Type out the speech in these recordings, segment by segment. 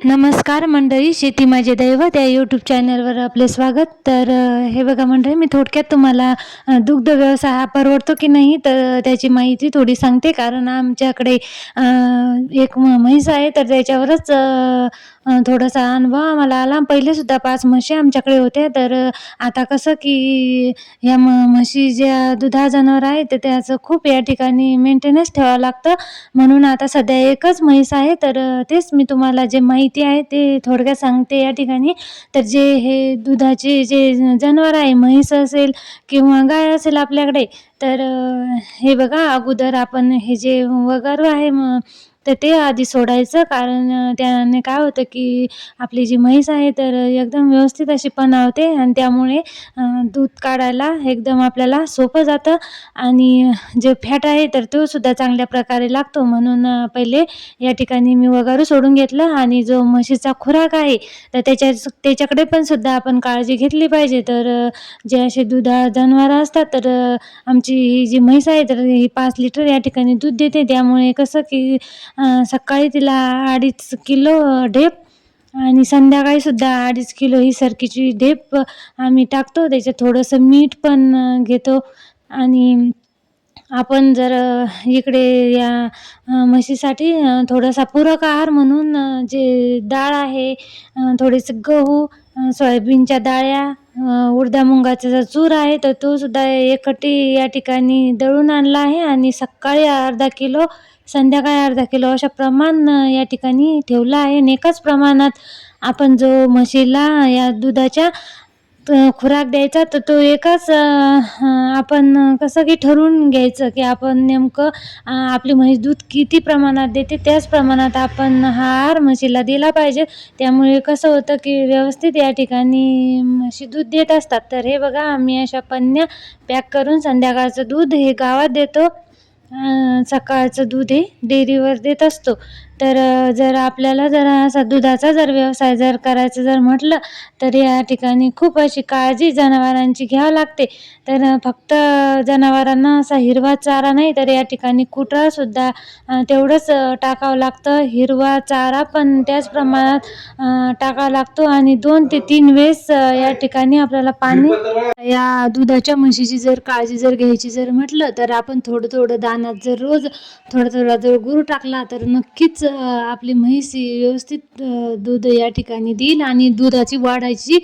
नमस्कार मंडळी शेती माझे दैवत या यूट्यूब चॅनलवर आपले स्वागत. तर हे बघा मंडळी मी थोडक्यात तुम्हाला दुग्ध व्यवसाय हा परवडतो की नाही तर त्याची माहिती थोडी सांगते. कारण आमच्याकडे एक म- म्हैस आहे तर त्याच्यावरच थोडासा अनुभव आम्हाला आला. पहिलेसुद्धा पाच म्हशी आमच्याकडे होत्या. तर आता कसं की या म म्हशी ज्या दुधा जनावर आहे तर त्याचं खूप या ठिकाणी मेंटेनन्स ठेवावं लागतं. म्हणून आता सध्या एकच म्हैस आहे. तर तेच मी तुम्हाला जे माहिती आहे ते थोडक्यात सांगते या ठिकाणी. तर जे हे दुधाचे जे जनावर आहे म्हैस असेल किंवा गाय असेल आपल्याकडे तर हे बघा अगोदर आपण हे जे वगैरे आहे म तर ते आधी सोडायचं कारण त्याने काय होतं की आपली जी म्हैस आहे तर एकदम व्यवस्थित अशी पणावते आणि त्यामुळे दूध काढायला एकदम आपल्याला सोपं जातं आणि जे फॅट आहे तर तो सुद्धा चांगल्या प्रकारे लागतो. म्हणून पहिले या ठिकाणी मी वगारू सोडून घेतलं आणि जो म्हशीचा खुराक आहे तर त्याच्या त्याच्याकडे पण सुद्धा आपण काळजी घेतली पाहिजे. तर जे असे दुधा जनावरं असतात तर आमची ही जी म्हैस आहे तर ही पाच लिटर या ठिकाणी दूध देते. त्यामुळे कसं की सकाळी तिला अडीच किलो ढेप आणि संध्याकाळीसुद्धा अडीच किलो ही सरकीची ढेप आम्ही टाकतो. त्याच्यात थोडंसं मीठ पण घेतो. आणि आपण जर इकडे या म्हशीसाठी थोडासा पूरक आहार म्हणून जे डाळ आहे थोडेसे गहू सोयाबीनच्या डाळ्या उडदा मुंगाचा जो चूर आहे तर तो सुद्धा एकटी या ठिकाणी दळून आणला आहे आणि सकाळी अर्धा किलो संध्याकाळी अर्धा किलो अशा प्रमाण या ठिकाणी ठेवलं आहे. आणि एकाच प्रमाणात आपण जो म्हशीला या दुधाच्या तर खुराक द्यायचा तर तो एकाच आपण कसं की ठरवून घ्यायचं की आपण नेमकं आपली म्हैस दूध किती प्रमाणात देते त्याच प्रमाणात आपण हा आहार म्हशीला दिला पाहिजे. त्यामुळे कसं होतं की व्यवस्थित या ठिकाणी म्हशी दूध देत असतात. तर हे बघा आम्ही अशा पन्न्या पॅक करून संध्याकाळचं दूध हे गावात देतो. सकाळचं दूध हे डेअरीवर देत असतो. तर जर आपल्याला जर असा दुधाचा जर व्यवसाय जर करायचं जर म्हटलं तर या ठिकाणी खूप अशी काळजी जनावरांची घ्यावं लागते. तर फक्त जनावरांना असा हिरवा चारा नाही तर या ठिकाणी कुठंसुद्धा तेवढंच टाकावं लागतं. हिरवा चारा पण त्याच प्रमाणात टाकावा लागतो आणि दोन ते तीन वेळेस या ठिकाणी आपल्याला पाणी या दुधाच्या म्हशीची जर काळजी जर घ्यायची जर म्हटलं तर आपण थोडं थोडं दाण्यात जर रोज थोडं थोडा जर गुरु टाकला तर नक्कीच आपली म्हैसी व्यवस्थित दूध या ठिकाणी देईल आणि दुधाची वाढायची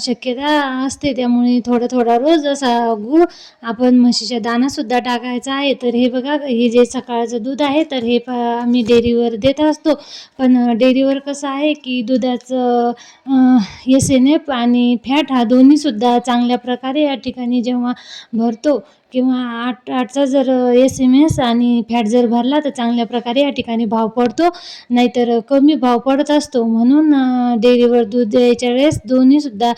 शक्यता असते. त्यामुळे थोडा थोडा रोज असा गूळ आपण म्हशीच्या दाणासुद्धा टाकायचा आहे. तर हे बघा हे जे सकाळचं दूध आहे तर हे आम्ही डेअरीवर देत असतो. पण डेअरीवर कसं आहे की दुधाचं एस एन एफ आणि फॅट हा दोन्हीसुद्धा चांगल्या प्रकारे या ठिकाणी जेव्हा भरतो किंवा आठ आठचा जर एस एम एस आणि फॅट जर भरला तर चांगल्या प्रकारे या ठिकाणी भाव पडतो. नाहीतर कमी भाव पडत असतो. म्हणून डेअरीवर दूध द्यायच्या वेळेस दोन्हीसुद्धा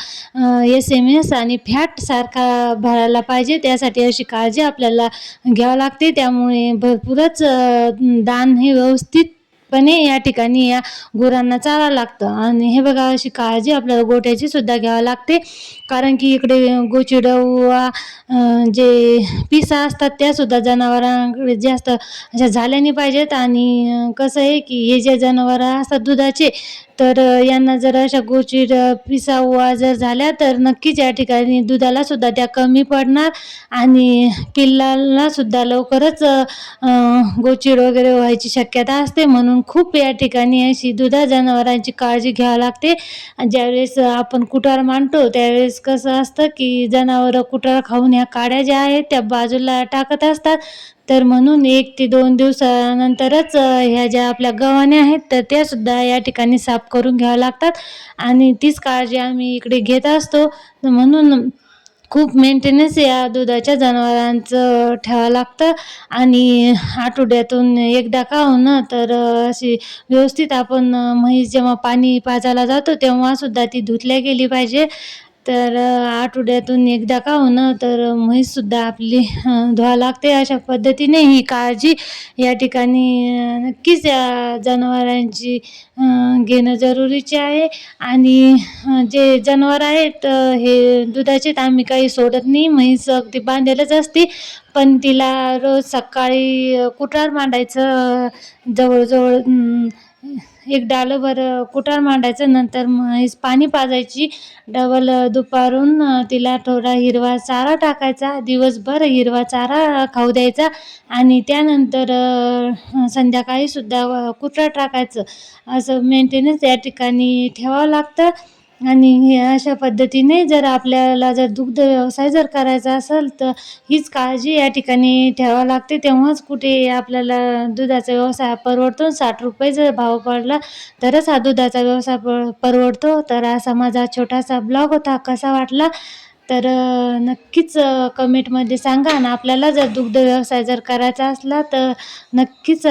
एस एम एस आणि फॅट सारखा भरायला पाहिजे. त्यासाठी अशी काळजी आपल्याला घ्यावं लागते. त्यामुळे भरपूरच दान हे व्यवस्थित पण या ठिकाणी या गुरांना चारावं लागतं. आणि हे बघा अशी काळजी आपल्याला गोट्याची सुद्धा घ्यावी लागते. कारण की इकडे गोचिडवा वा जे पिसा असतात त्यासुद्धा जनावरांकडे जास्त अशा झाल्या नाही पाहिजेत. आणि कसं आहे की हे जे जनावरं असतात दुधाचे तर यांना जर अशा गोचिड पिसावा जर झाल्या तर नक्कीच या ठिकाणी दुधाला सुद्धा त्या कमी पडणार आणि पिल्लाला सुद्धा लवकरच गोचिड वगैरे व्हायची शक्यता असते. म्हणून खूप या ठिकाणी अशी दुधा जनावरांची काळजी घ्यावी लागते. आणि ज्यावेळेस आपण कुटार मांडतो त्यावेळेस कसं असतं की जनावरं कुटार खाऊन ह्या काड्या ज्या आहेत त्या बाजूला टाकत असतात. तर म्हणून एक ते दोन दिवसानंतरच ह्या ज्या आपल्या गव्हाण्या आहेत तर त्यासुद्धा या ठिकाणी साफ करून घ्याव्या लागतात. आणि तीच काळजी आम्ही इकडे घेत असतो. म्हणून खूप मेंटेनन्स या दुधाच्या जनावरांचं ठेवावं लागतं. आणि आठवड्यातून एकदा का होईना तर अशी व्यवस्थित आपण म्हैस जेव्हा पाणी पाजायला जातो तेव्हासुद्धा ती धुतल्या गेली पाहिजे. तर आठवड्यातून एकदा का होणं तर म्हैससुद्धा आपली धुवा लागते अशा पद्धतीने. ही काळजी या ठिकाणी नक्कीच या जनावरांची घेणं जरुरीचे आहे. आणि जे जनावर आहेत हे दुधाचे आम्ही काही सोडत नाही. म्हैस अगदी बांधेलच असते. पण तिला रोज सकाळी कुठार कुटार मांडायचं जवळजवळ एक डालभर कुटार मांडायचं नंतर म्हैस पाणी पाजायची डबल दुपारून तिला थोडा हिरवा चारा टाकायचा दिवसभर हिरवा चारा खाऊ द्यायचा आणि त्यानंतर संध्याकाळीसुद्धा कुटार टाकायचं. असं मेंटेनन्स या ठिकाणी ठेवावं लागतं. आणि हे अशा पद्धतीने जर आपल्याला जर दुग्ध व्यवसाय जर करायचा असेल तर हीच काळजी या ठिकाणी ठेवावं लागते. तेव्हाच कुठे आपल्याला दुधाचा व्यवसाय परवडतो. साठ रुपये जर भाव पडला तरच हा दुधाचा व्यवसाय पर परवडतो. तर असा माझा छोटासा ब्लॉग होता. कसा वाटला? तर नक्कीच कमेंटमध्ये सांगा. आणि आपल्याला जर दुग्ध व्यवसाय जर करायचा असला तर नक्कीच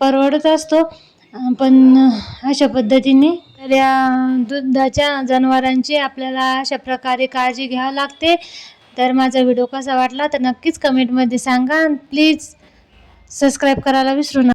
परवडत असतो. पण अशा पद्धतीने तर या दुधाच्या जनावरांची आपल्याला अशा प्रकारे काळजी घ्यावी लागते. तर माझा व्हिडिओ कसा वाटला तर नक्कीच कमेंटमध्ये सांगा. प्लीज सबस्क्राईब करायला विसरू नका.